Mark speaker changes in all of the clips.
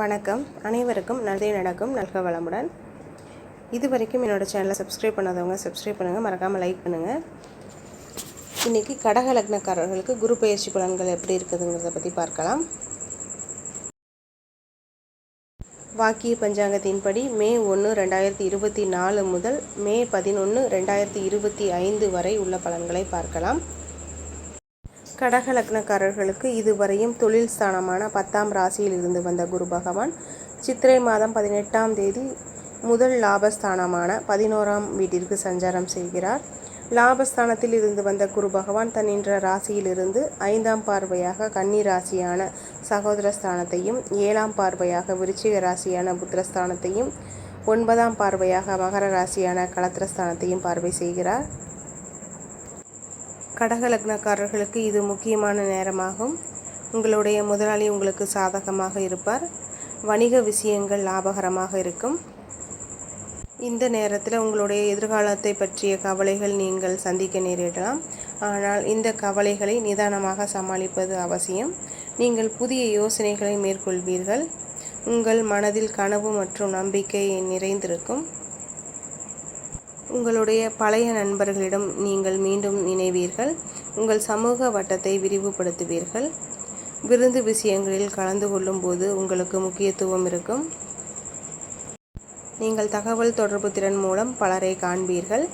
Speaker 1: வணக்கம். அனைவருக்கும் நல்லதே நடக்கும் நல்க வளமுடன். இது வரைக்கும் என்னோடய சேனலை சப்ஸ்கிரைப் பண்ணாதவங்க சப்ஸ்கிரைப் பண்ணுங்கள் மறக்காமல் லைக் பண்ணுங்கள் இன்றைக்கி கடக லக்னக்காரர்களுக்கு குரு பயிற்சி பலன்கள் எப்படி இருக்குதுங்கிறத பற்றி பார்க்கலாம். வாக்கிய பஞ்சாங்கத்தின்படி மே ஒன்று ரெண்டாயிரத்தி இருபத்தி நாலு முதல் மே பதினொன்று ரெண்டாயிரத்தி இருபத்தி ஐந்து வரை உள்ள பலன்களை பார்க்கலாம். கடக லக்னக்காரர்களுக்கு இதுவரையும் தொழில் ஸ்தானமான பத்தாம் ராசியில் இருந்து வந்த குரு பகவான் சித்திரை மாதம் பதினெட்டாம் தேதி முதல் லாபஸ்தானமான பதினோராம் வீட்டிற்கு சஞ்சாரம் செய்கிறார். லாபஸ்தானத்தில் இருந்து வந்த குரு பகவான் தன் என்ற ராசியிலிருந்து ஐந்தாம் பார்வையாக கன்னி ராசியான சகோதர ஸ்தானத்தையும் ஏழாம் பார்வையாக விருச்சிக ராசியான புத்திரஸ்தானத்தையும் ஒன்பதாம் பார்வையாக மகர ராசியான கலத்திரஸ்தானத்தையும் பார்வை செய்கிறார். கடக லக்னக்காரர்களுக்கு இது முக்கியமான நேரமாகும். உங்களுடைய முதலாளி உங்களுக்கு சாதகமாக இருப்பார். வணிக விஷயங்கள் லாபகரமாக இருக்கும். இந்த நேரத்தில் உங்களுடைய எதிர்காலத்தை பற்றிய கவலைகள் நீங்கள் சந்திக்க நேரிடலாம். ஆனால் இந்த கவலைகளை நிதானமாக சமாளிப்பது அவசியம். நீங்கள் புதிய யோசனைகளை மேற்கொள்வீர்கள். உங்கள் மனதில் கனவு மற்றும் நம்பிக்கை நிறைந்திருக்கும். உங்களுடைய பழைய நண்பர்களிடம் நீங்கள் மீண்டும் இணைவீர்கள் உங்கள் சமூக வட்டத்தை விரிவுபடுத்துவீர்கள். விருந்து விஷயங்களில் கலந்து கொள்ளும்போது உங்களுக்கு முக்கியத்துவம் இருக்கும். நீங்கள் தகவல் தொடர்பு திறன் மூலம் பலரை காண்பீர்கள்.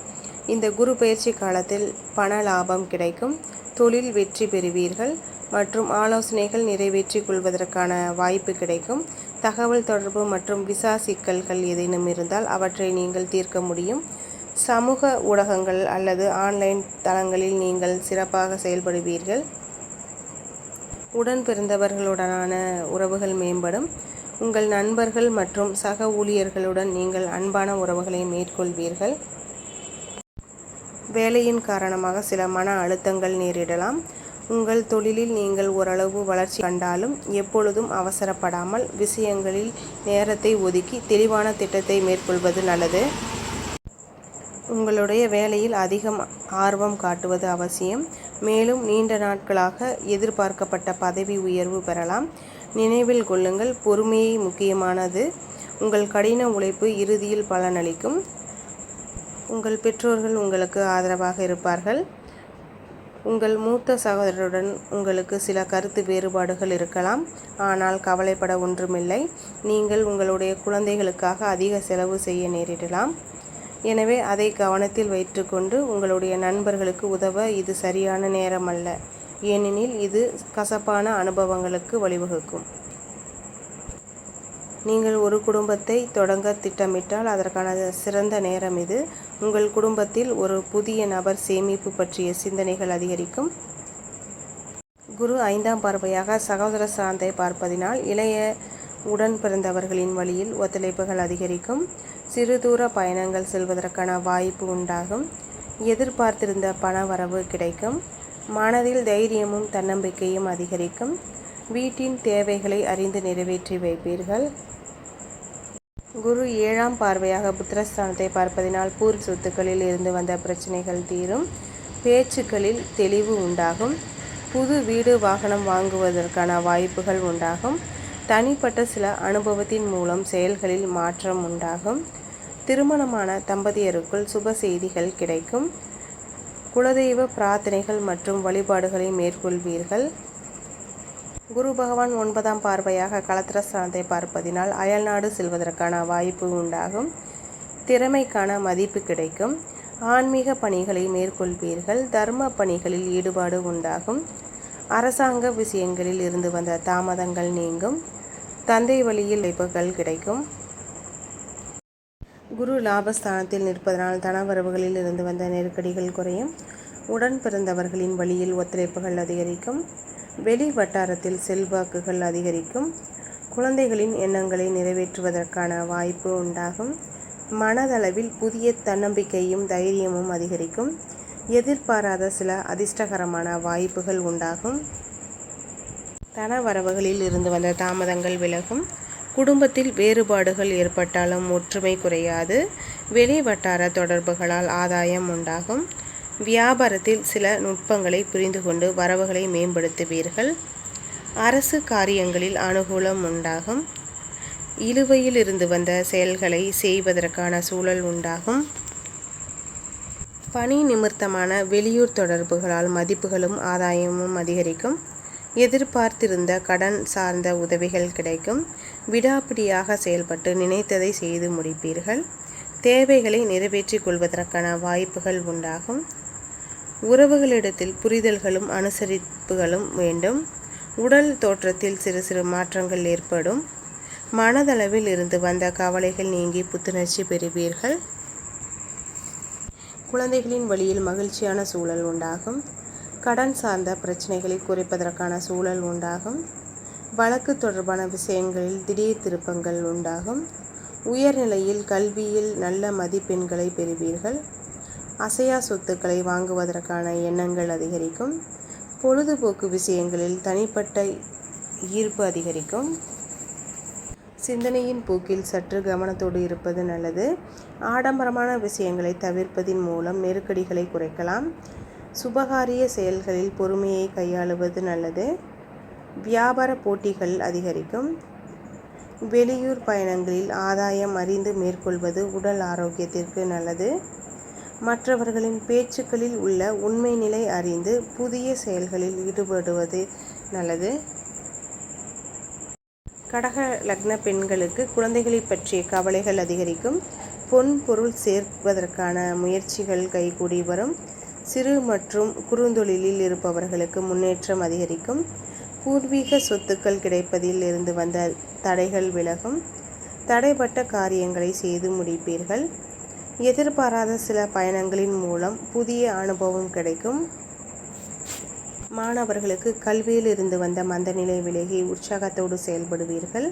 Speaker 1: இந்த குரு பயிற்சி காலத்தில் பண லாபம் கிடைக்கும். தொழில் வெற்றி பெறுவீர்கள். மற்றும் ஆலோசனைகள் நிறைவேற்றிக் கொள்வதற்கான வாய்ப்பு கிடைக்கும். தகவல் தொடர்பு மற்றும் விசா சிக்கல்கள் ஏதேனும் இருந்தால் அவற்றை நீங்கள் தீர்க்க முடியும். சமூக ஊடகங்கள் அல்லது ஆன்லைன் தளங்களில் நீங்கள் சிறப்பாக செயல்படுவீர்கள். உடன் பிறந்தவர்களுடனான உறவுகள் மேம்படும். உங்கள் நண்பர்கள் மற்றும் சக ஊழியர்களுடன் நீங்கள் அன்பான உறவுகளை மேற்கொள்வீர்கள். வேலையின் காரணமாக சில மன அழுத்தங்கள் நேரிடலாம். உங்கள் தொழிலில் நீங்கள் ஓரளவு வளர்ச்சி கண்டாலும் எப்பொழுதும் அவசரப்படாமல் விஷயங்களில் நேரத்தை ஒதுக்கி தெளிவான திட்டத்தை மேற்கொள்வது நல்லது. உங்களுடைய வேலையில் அதிகம் ஆர்வம் காட்டுவது அவசியம். மேலும் நீண்ட நாட்களாக எதிர்பார்க்கப்பட்ட பதவி உயர்வு பெறலாம். நினைவில் கொள்ளுங்கள் பொறுமையை முக்கியமானது. உங்கள் கடின உழைப்பு இறுதியில் பலனளிக்கும். உங்கள் பெற்றோர்கள் உங்களுக்கு ஆதரவாக இருப்பார்கள். உங்கள் மூத்த சகோதரருடன் உங்களுக்கு சில கருத்து வேறுபாடுகள் இருக்கலாம். ஆனால் கவலைப்பட ஒன்றுமில்லை. நீங்கள் உங்களுடைய குழந்தைகளுக்காக அதிக செலவு செய்ய நேரிடலாம். எனவே அதை கவனத்தில் வைத்துக்கொண்டு உங்களுடைய நண்பர்களுக்கு உதவ இது சரியான நேரம் அல்ல ஏனெனில் இது கசப்பான அனுபவங்களுக்கு வழிவகுக்கும். நீங்கள் ஒரு குடும்பத்தை தொடங்க திட்டமிட்டால் அதற்கான சிறந்த நேரம் இது. உங்கள் குடும்பத்தில் ஒரு புதிய நபர் சேமிப்பு பற்றிய சிந்தனைகள் அதிகரிக்கும். குரு ஐந்தாம் பார்வையாக சகோதர சாந்தை பார்ப்பதினால் இளைய உடன் பிறந்தவர்களின் வழியில் ஒத்துழைப்புகள் அதிகரிக்கும். சிறு தூர பயணங்கள் செல்வதற்கான வாய்ப்பு உண்டாகும். எதிர்பார்த்திருந்த பண வரவு கிடைக்கும். மனதில் தைரியமும் தன்னம்பிக்கையும் அதிகரிக்கும். வீட்டின் தேவைகளை அறிந்து நிறைவேற்றி வைப்பீர்கள். குரு ஏழாம் பார்வையாக புத்திரஸ்தானத்தை பார்ப்பதினால் பூர்வ சொத்துக்களில் இருந்து வந்த பிரச்சனைகள் தீரும். பேச்சுக்களில் தெளிவு உண்டாகும். புது வீடு வாகனம் வாங்குவதற்கான வாய்ப்புகள் உண்டாகும். தனிப்பட்ட சில அனுபவத்தின் மூலம் செயல்களில் மாற்றம் உண்டாகும். திருமணமான தம்பதியருக்குள் சுப செய்திகள் கிடைக்கும். குலதெய்வ பிரார்த்தனைகள் மற்றும் வழிபாடுகளை மேற்கொள்வீர்கள். குரு பகவான் ஒன்பதாம் பார்வையாக கலத்திரஸ்தானத்தை பார்ப்பதினால் அயல்நாடு செல்வதற்கான வாய்ப்பு உண்டாகும். திறமைக்கான மதிப்பு கிடைக்கும். ஆன்மீக பணிகளை மேற்கொள்வீர்கள். தர்ம பணிகளில் ஈடுபாடு உண்டாகும். அரசாங்க விஷயங்களில் இருந்து வந்த தாமதங்கள் நீங்கும். தந்தை வழியில் வாய்ப்புகள் கிடைக்கும். குரு லாபஸ்தானத்தில் நிற்பதனால் தனவரவுகளில் இருந்து வந்த நெருக்கடிகள் குறையும். உடன் பிறந்தவர்களின் வழியில் ஒத்துழைப்புகள் அதிகரிக்கும். வெளி வட்டாரத்தில் செல்வாக்குகள் அதிகரிக்கும். குழந்தைகளின் எண்ணங்களை நிறைவேற்றுவதற்கான வாய்ப்பு உண்டாகும். மனதளவில் புதிய தன்னம்பிக்கையும் தைரியமும் அதிகரிக்கும். எதிர்பாராத சில அதிர்ஷ்டகரமான வாய்ப்புகள் உண்டாகும். தன வரவுகளில் இருந்து வந்த தாமதங்கள் விலகும். குடும்பத்தில் வேறுபாடுகள் ஏற்பட்டாலும் ஒற்றுமை குறையாது. வெளி வட்டார தொடர்புகளால் ஆதாயம் உண்டாகும். வியாபாரத்தில் சில நுட்பங்களை புரிந்து கொண்டு வரவுகளை மேம்படுத்துவீர்கள். அரசு காரியங்களில் அனுகூலம் உண்டாகும். இழுவையில் இருந்து வந்த செயல்களை செய்வதற்கான சூழல் உண்டாகும். பணி நிமித்தமான வெளியூர் தொடர்புகளால் மதிப்புகளும் ஆதாயமும் அதிகரிக்கும். எதிர்பார்த்திருந்த கடன் சார்ந்த உதவிகள் கிடைக்கும். விடாப்பிடியாக செயல்பட்டு நினைத்ததை செய்து முடிப்பீர்கள். தேவைகளை நிறைவேற்றிக் கொள்வதற்கான வாய்ப்புகள் உண்டாகும். உறவுகளிடத்தில் புரிதல்களும் அனுசரிப்புகளும் வேண்டும். உடல் தோற்றத்தில் சிறு சிறு மாற்றங்கள் ஏற்படும். மனதளவில் இருந்து வந்த கவலைகள் நீங்கி புத்துணர்ச்சி பெறுவீர்கள். குழந்தைகளின் வழியில் மகிழ்ச்சியான சூழல் உண்டாகும். கடன் சார்ந்த பிரச்சனைகளை குறைப்பதற்கான சூழல் உண்டாகும். வழக்கு தொடர்பான விஷயங்களில் திடீர் திருப்பங்கள் உண்டாகும். உயர்நிலையில் கல்வியில் நல்ல மதிப்பெண்களை பெறுவீர்கள். அசையா சொத்துக்களை வாங்குவதற்கான எண்ணங்கள் அதிகரிக்கும். பொழுதுபோக்கு விஷயங்களில் தனிப்பட்ட ஈர்ப்பு அதிகரிக்கும். சிந்தனையின் போக்கில் சற்று கவனத்தோடு இருப்பது நல்லது. ஆடம்பரமான விஷயங்களை தவிர்ப்பதின் மூலம் நெருக்கடிகளை குறைக்கலாம். சுபகாரிய செயல்களில் பொறுமையை கையாளுவது நல்லது. வியாபார போட்டிகள் அதிகரிக்கும். வெளியூர் பயணங்களில் ஆதாயம் அறிந்து மேற்கொள்வது உடல் ஆரோக்கியத்திற்கு நல்லது. மற்றவர்களின் பேச்சுக்களில் உள்ள உண்மை நிலை அறிந்து புதிய செயல்களில் ஈடுபடுவது நல்லது. கடக லக்ன பெண்களுக்கு குழந்தைகளை பற்றிய கவலைகள் அதிகரிக்கும். பொன் பொருள் சேர்ப்பதற்கான முயற்சிகள் கைகூடி வரும். சிறு மற்றும் குறுந்தொழிலில் இருப்பவர்களுக்கு முன்னேற்றம் அதிகரிக்கும். பூர்வீக சொத்துக்கள் கிடைப்பதில் இருந்து வந்த தடைகள் விலகும். தடைப்பட்ட காரியங்களை செய்து முடிப்பீர்கள். எதிர்பாராத சில பயணங்களின் மூலம் புதிய அனுபவம் கிடைக்கும். மாணவர்களுக்கு கல்வியில் இருந்து வந்த மந்தநிலை விலகி உற்சாகத்தோடு செயல்படுவீர்கள்.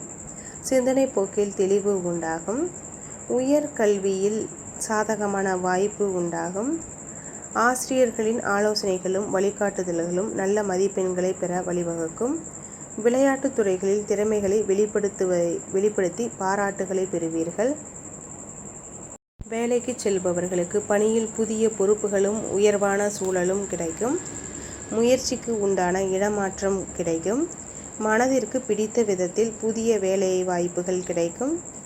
Speaker 1: சிந்தனை போக்கில் தெளிவு உண்டாகும். உயர் கல்வியில் சாதகமான வாய்ப்பு உண்டாகும். ஆசிரியர்களின் ஆலோசனைகளும் வழிகாட்டுதல்களும் நல்ல மதிப்பெண்களை பெற வழிவகுக்கும். விளையாட்டுத் துறைகளில் திறமைகளை வெளிப்படுத்துவதை வெளிப்படுத்தி பாராட்டுகளை பெறுவீர்கள். வேலைக்கு செல்பவர்களுக்கு பணியில் புதிய பொறுப்புகளும் உயர்வான சூழலும் கிடைக்கும். முயற்சிக்கு உண்டான இடமாற்றம் கிடைக்கும். மனதிற்கு பிடித்த விதத்தில் புதிய வேலை வாய்ப்புகள் கிடைக்கும்.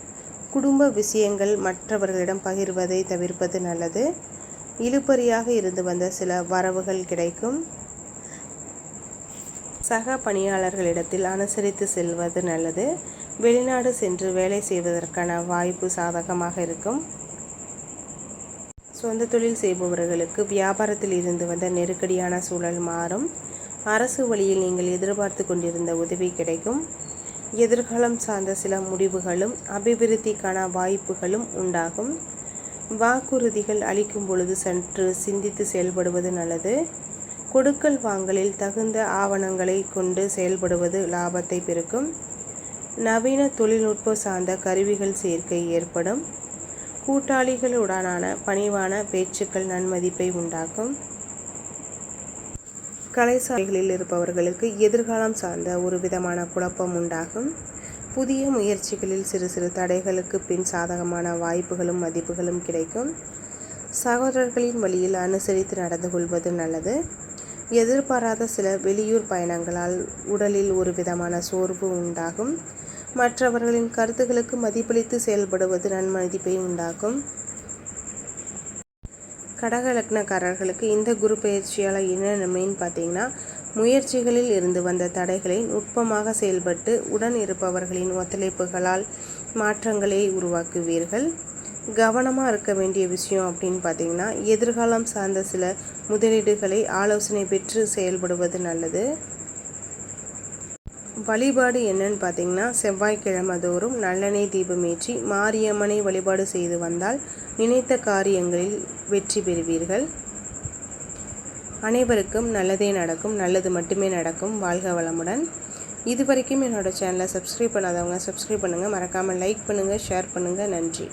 Speaker 1: குடும்ப விஷயங்கள் மற்றவர்களிடம் பகிர்வதை தவிர்ப்பது நல்லது. இழுபறியாக இருந்து வந்த சில வரவுகள் கிடைக்கும். சக பணியாளர்களிடத்தில் அனுசரித்து செல்வது நல்லது. வெளிநாடு சென்று வேலை செய்வதற்கான வாய்ப்பு சாதகமாக இருக்கும். சொந்த தொழில் செய்பவர்களுக்கு வியாபாரத்தில் இருந்து வந்த நெருக்கடியான சூழல் மாறும். அரசு வழியில் நீங்கள் எதிர்பார்த்து கொண்டிருந்த உதவி கிடைக்கும். எதிர்காலம் சார்ந்த சில முடிவுகளும் அபிவிருத்திக்கான வாய்ப்புகளும் உண்டாகும். வாக்குறுதிகள் அளிக்கும் பொழுது சற்று சிந்தித்து செயல்படுவது நல்லது. கொடுக்கல் வாங்கலில் தகுந்த ஆவணங்களை கொண்டு செயல்படுவது லாபத்தை பெருக்கும். நவீன தொழில்நுட்ப சார்ந்த கருவிகள் சேர்க்கை ஏற்படும். கூட்டாளிகளுடனான பணிவான பேச்சுக்கள் நன்மதிப்பை உண்டாக்கும். கலைசாலைகளில் இருப்பவர்களுக்கு எதிர்காலம் சார்ந்த ஒரு விதமான குழப்பம் உண்டாகும். புதிய முயற்சிகளில் சிறு சிறு தடைகளுக்கு பின் சாதகமான வாய்ப்புகளும் மதிப்புகளும் கிடைக்கும். சகோதரர்களின் வழியில் அனுசரித்து நடந்து கொள்வது நல்லது. எதிர்பாராத சில வெளியூர் பயணங்களால் உடலில் ஒரு விதமான சோர்வு உண்டாகும். மற்றவர்களின் கருத்துக்களுக்கு மதிப்பளித்து செயல்படுவது நன்மதிப்பை உண்டாக்கும். கடக லக்னக்காரர்களுக்கு இந்த குரு பயிற்சியால் என்ன நன்மைன்னு பார்த்தீங்கன்னா முயற்சிகளில் இருந்து வந்த தடைகளை நுட்பமாக செயல்பட்டு உடன் இருப்பவர்களின் ஒத்துழைப்புகளால் மாற்றங்களை உருவாக்குவீர்கள். கவனமாக இருக்க வேண்டிய விஷயம் அப்படின்னு பார்த்தீங்கன்னா எதிர்காலம் சார்ந்த சில முதலீடுகளை ஆலோசனை பெற்று செயல்படுவது நல்லது. வழிபாடு என்னன்னு பார்த்தீங்கன்னா செவ்வாய்க்கிழமை தோறும் நல்லெண்ணெய் தீபமேற்றி மாரியம்மனை வழிபாடு செய்து வந்தால் நினைத்த காரியங்களில் வெற்றி பெறுவீர்கள். அனைவருக்கும் நல்லதே நடக்கும் நல்லது மட்டுமே நடக்கும். வாழ்க வளமுடன். இது வரைக்கும் என்னோடய சேனலை சப்ஸ்கிரைப் பண்ணாதவங்க சப்ஸ்கிரைப் பண்ணுங்கள் மறக்காமல் லைக் பண்ணுங்கள் ஷேர் பண்ணுங்கள் நன்றி.